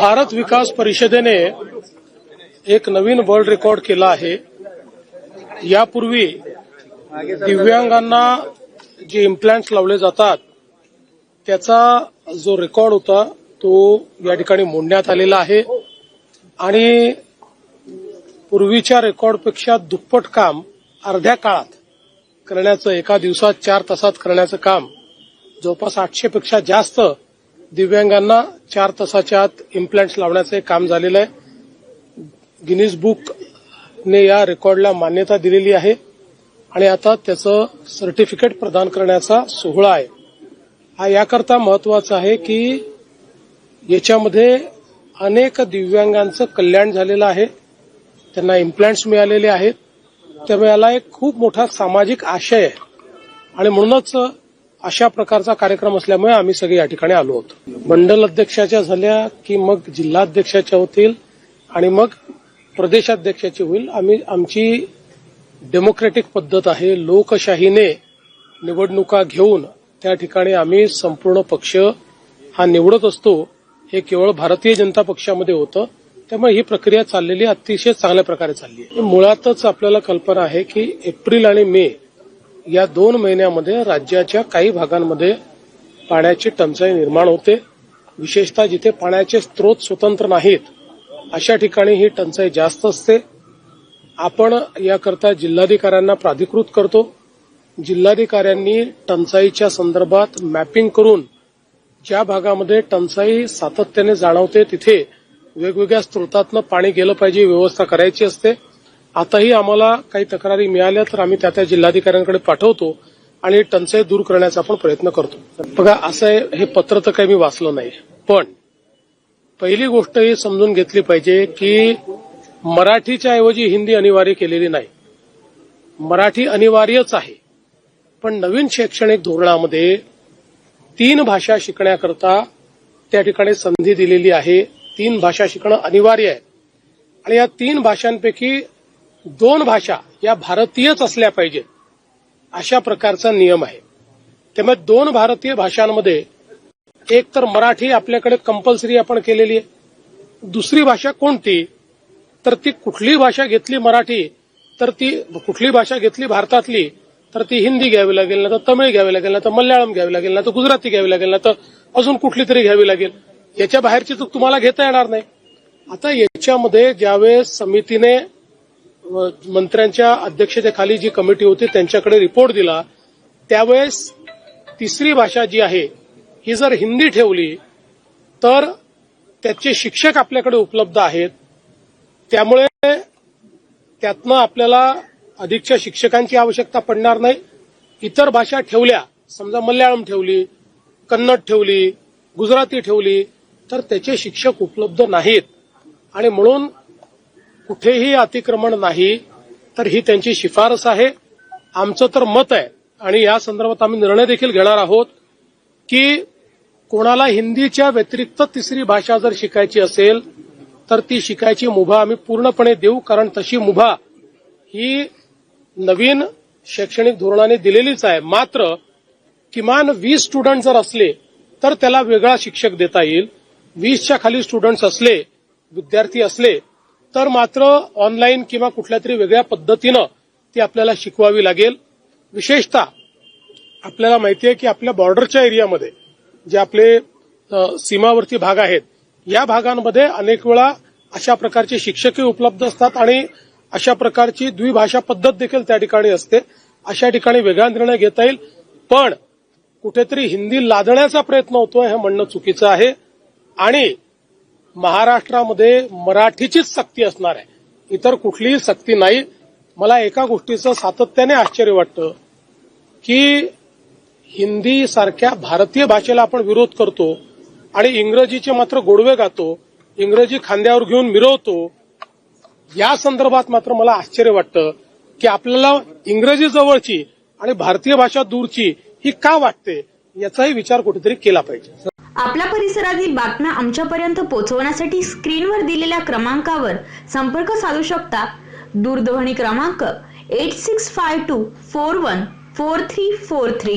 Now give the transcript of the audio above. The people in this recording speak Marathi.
भारत विकास परिषदेने एक नवीन वर्ल्ड रेकॉर्ड केला आहे. यापूर्वी दिव्यांगांना जे इम्प्लांट्स लावले जातात त्याचा जो रेकॉर्ड होता तो या ठिकाणी मोडण्यात आलेला आहे. आणि पूर्वीच्या रेकॉर्डपेक्षा दुप्पट काम अर्ध्या काळात करण्याचं एका दिवसात चार तासात करण्याचं काम जवळपास आठशेपेक्षा जास्त दिव्यांगांना चार तासाच्या आत इम्प्लांट्स लावण्याचं हे काम झालेलं आहे. गिनीज बुकने या रेकॉर्डला मान्यता दिलेली आहे. आणि आता त्याचं सर्टिफिकेट प्रदान करण्याचा सोहळा आहे. हा याकरता महत्त्वाचा आहे की याच्यामध्ये अनेक दिव्यांगांचं कल्याण झालेलं आहे. त्यांना इम्प्लांट्स मिळालेले आहेत. त्यामुळे याला एक खूप मोठा सामाजिक आशय आहे. आणि म्हणूनच अशा प्रकारचा कार्यक्रम असल्यामुळे आम्ही सगळे या ठिकाणी आलो होतो. मंडल अध्यक्षाच्या झाल्या की मग जिल्हाध्यक्षाच्या होतील आणि मग प्रदेशाध्यक्षाची होईल. आम्ही आमची डेमोक्रेटिक पद्धत आहे. लोकशाहीने निवडणुका घेऊन त्या ठिकाणी आम्ही संपूर्ण पक्ष हा निवडत असतो. हे केवळ भारतीय जनता पक्षामध्ये होतं. त्यामुळे ही प्रक्रिया चाललेली अतिशय चांगल्या प्रकारे चालली आहे. मुळातच आपल्याला कल्पना आहे की एप्रिल आणि मे या दोन महिन्यामध्ये राज्याच्या काही भागांमध्ये पाण्याची टंचाई निर्माण होते. विशेषतः जिथे पाण्याचे स्रोत स्वतंत्र नाहीत अशा ठिकाणी ही टंचाई जास्त असते. आपण याकरता जिल्हाधिकाऱ्यांना प्राधिकृत करतो. जिल्हाधिकाऱ्यांनी टंचाईच्या संदर्भात मॅपिंग करून ज्या भागामध्ये टंचाई सातत्याने जाणवते तिथे वेगवेगळ्या स्रोतातनं पाणी गेलं पाहिजे व्यवस्था करायची असते. आताही आम्हाला काही तक्रारी मिळाल्या तर आम्ही त्या त्या जिल्हाधिकाऱ्यांकडे पाठवतो आणि टंचाई दूर करण्याचा आपण प्रयत्न करतो. बघा असं आहे हे पत्र तर काही मी वाचलं नाही. पण पहिली गोष्ट ही समजून घेतली पाहिजे की मराठीच्या ऐवजी हिंदी अनिवार्य केलेली नाही. मराठी अनिवार्यच आहे. पण नवीन शैक्षणिक धोरणामध्ये तीन भाषा शिकण्याकरता त्या ठिकाणी संधी दिलेली आहे. तीन भाषा शिकणं अनिवार्य आहे. आणि या तीन भाषांपैकी दोन भाषा या भारतीयच असल्या पाहिजेत. अशा प्रकारचा नियम आहे. त्यामुळे दोन भारतीय भाषांमध्ये एक तर मराठी आपल्याकडे कंपल्सरी आपण केलेली आहे. दुसरी भाषा कोणती? तर ती कुठली भाषा घेतली मराठी तर ती कुठली भाषा घेतली भारतातली तर ती हिंदी घ्यावी लागेल ना तर तमिळ घ्यावी लागेल ना तर मल्याळम घ्यावी लागेल ना तर गुजराती घ्यावी लागेल ना तर अजून कुठली तरी घ्यावी लागेल. याच्या बाहेरची तर तुम्हाला घेता येणार नाही. आता याच्यामध्ये ज्यावेळेस समितीने मंत्र्यांच्या अध्यक्षतेखाली जी कमिटी होती त्यांच्याकडे रिपोर्ट दिला त्यावेळेस तिसरी भाषा जी आहे ही जर हिंदी ठेवली तर त्याचे शिक्षक आपल्याकडे उपलब्ध आहेत. त्यामुळे त्यातनं आपल्याला अधिकच्या शिक्षकांची आवश्यकता पडणार नाही. इतर भाषा ठेवल्या समजा मल्याळम ठेवली कन्नड ठेवली गुजराती ठेवली तर त्याचे शिक्षक उपलब्ध नाहीत. आणि म्हणून कुठेही अतिक्रमण नाही तर ही त्यांची शिफारस आहे. आमचं तर मत आहे आणि या संदर्भात आम्ही निर्णय देखील घेणार आहोत की कोणाला हिंदीच्या व्यतिरिक्त तिसरी भाषा जर शिकायची असेल तर ती शिकायची मुभा आम्ही पूर्णपणे देऊ कारण तशी मुभा ही नवीन शैक्षणिक धोरणाने दिलेलीच आहे. मात्र किमान वीस स्टुडंट जर असले तर त्याला वेगळा शिक्षक देता येईल. वीसच्या खाली स्टुडंट्स असले विद्यार्थी असले तर मात्र ऑनलाईन किंवा कुठल्या तरी वेगळ्या पद्धतीनं ती आपल्याला शिकवावी लागेल. विशेषतः आपल्याला माहिती आहे की आपल्या बॉर्डरच्या एरियामध्ये जे आपले सीमावर्ती भाग आहेत या भागांमध्ये अनेक वेळा अशा प्रकारचे शिक्षकही उपलब्ध असतात आणि अशा प्रकारची द्विभाषा पद्धत देखील त्या ठिकाणी असते. अशा ठिकाणी वेगळा निर्णय घेता येईल. पण कुठेतरी हिंदी लादण्याचा प्रयत्न होतोय हे म्हणणं चुकीचं आहे. आणि महाराष्ट्रामध्ये मराठीचीच सक्ती असणार आहे. इतर कुठलीही सक्ती नाही. मला एका गोष्टीचं सातत्याने आश्चर्य वाटतं की हिंदी सारख्या भारतीय भाषेला आपण विरोध करतो आणि इंग्रजीचे मात्र गोडवे गातो. इंग्रजी खांद्यावर घेऊन मिरवतो. या संदर्भात मात्र मला आश्चर्य वाटतं की आपल्याला इंग्रजी जवळची आणि भारतीय भाषा दूरची ही का वाटते याचाही विचार कुठेतरी केला पाहिजे. आपल्या परिसरातील बातम्या आमच्यापर्यंत पोहोचवण्यासाठी स्क्रीनवर दिलेल्या क्रमांकावर संपर्क साधू शकता. दूरध्वनी क्रमांक eight six five two four one four three four three